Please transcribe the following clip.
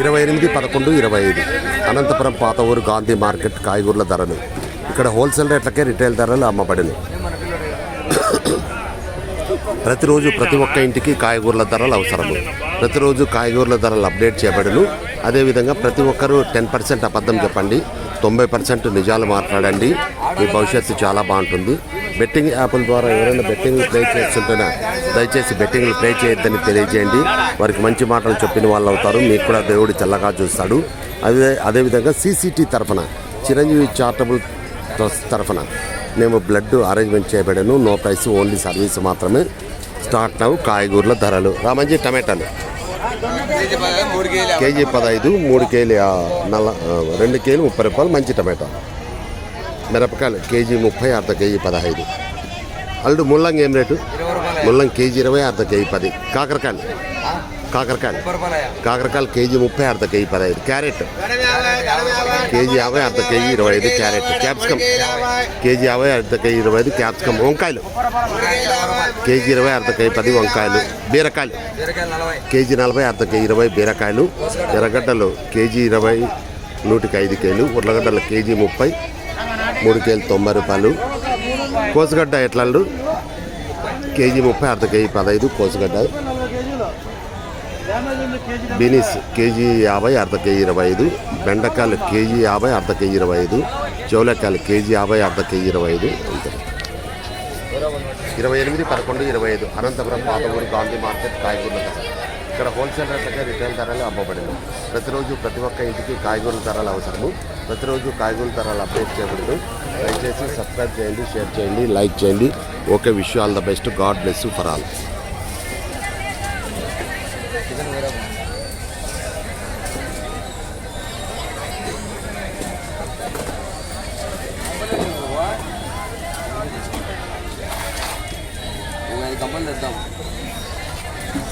ఇరవై ఎనిమిది పదకొండు ఇరవై ఐదు. అనంతపురం పాత ఊరు గాంధీ మార్కెట్ కాయగూరల ధరలు. ఇక్కడ హోల్సేల్ రేట్లకే రిటైల్ ధరలు అమ్మబడినవి. ప్రతిరోజు ప్రతి ఒక్క ఇంటికి కాయగూరల ధరలు అవసరము. ప్రతిరోజు కాయగూరల ధరలు అప్డేట్ చేయబడును. అదేవిధంగా ప్రతి ఒక్కరూ టెన్ పర్సెంట్ అబద్ధం చెప్పండి. తొంభై పర్సెంట్ నిజాలు మాట్లాడండి. మీ భవిష్యత్తు చాలా బాగుంటుంది. బెట్టింగ్ యాప్ల ద్వారా ఎవరైనా బెట్టింగ్ ప్లే చేస్తుంటేనే దయచేసి బెట్టింగ్లు ప్లే చేయొద్దని తెలియజేయండి. వారికి మంచి మాటలు చెప్పిన వాళ్ళు అవుతారు. మీకు కూడా దేవుడు చల్లగా చూస్తాడు. అదే అదేవిధంగా సీసీటీ తరఫున చిరంజీవి చారిటబుల్ ట్రస్ట్ తరఫున మేము బ్లడ్ అరేంజ్మెంట్ చేయబడాను. నో ప్రైస్ ఓన్లీ సర్వీస్ మాత్రమే. స్టార్ట్ నవ్వు కాయగూరల ధరలు. రామంజీ టమాటాలు. కేజీ పదహైదు మూడు కేజీ నల్ల రెండు కేజీలు ముప్పై రూపాయలు మంచి టమాటా. మిరపకాయలు కేజీ ముప్పై అర్ధ కేజీ పదహైదు. అల్లుడు ముల్లంగి ఏం రేటు? ముల్లంగి కేజీ ఇరవై అర్ధ కేజీ పది. కాకరకాయలు? కాకరకాయలు. కాకరకాయలు కేజీ ముప్పై అర్ధ కేజీ పదహైదు. క్యారెట్. కేజీ యాభై అర్ధ కేజీ ఇరవై ఐదు క్యారెట్. క్యాప్సికమ్. కేజీ యాభై అర్ధ కేజీ ఇరవై ఐదు క్యాప్సికమ్. వంకాయలు. కేజీ ఇరవై అర్ధ కేజీ పది వంకాయలు. బీరకాయలు. కేజీ నలభై అర్ధ కేజీ ఇరవై బీరకాయలు. ఎర్రగడ్డలు కేజీ ఇరవై నూటికి ఐదు కేలు ఉర్లగడ్డలు కేజీ ముప్పై మూడు కేలు తొంభై రూపాయలు. కోసుగడ్డ ఎట్లాళ్ళు కేజీ ముప్పై అర్ధ కేజీ పదహైదు కోసుగడ్డ. బీనీస్ కేజీ యాభై అర్ధ కేజీ ఇరవై ఐదు. బెండకాయలు కేజీ యాభై అర్ధ కేజీ ఇరవై ఐదు. చెవులకాయలు కేజీ యాభై అర్ధ కేజీ ఇరవై ఐదు. అంతే ఇరవై ఎనిమిది పదకొండు ఇరవై ఐదు. అనంతపురం పాతమూరు గాంధీ మార్కెట్ కాయగూరల ధర. ఇక్కడ హోల్సేల్ రేట్లకే రిటైల్ ధరలు అమ్మబడింది. ప్రతిరోజు ప్రతి ఒక్క ఇంటికి కాయగూరల ధరలు అవసరము. ప్రతిరోజు కాయగూరల ధరలు అప్డేట్ చేయబడదు దయచేసి సబ్స్క్రైబ్ చేయండి షేర్ చేయండి లైక్ చేయండి. Okay wish all the best. God bless for all. Chicken वगैरह कंपन देता हूँ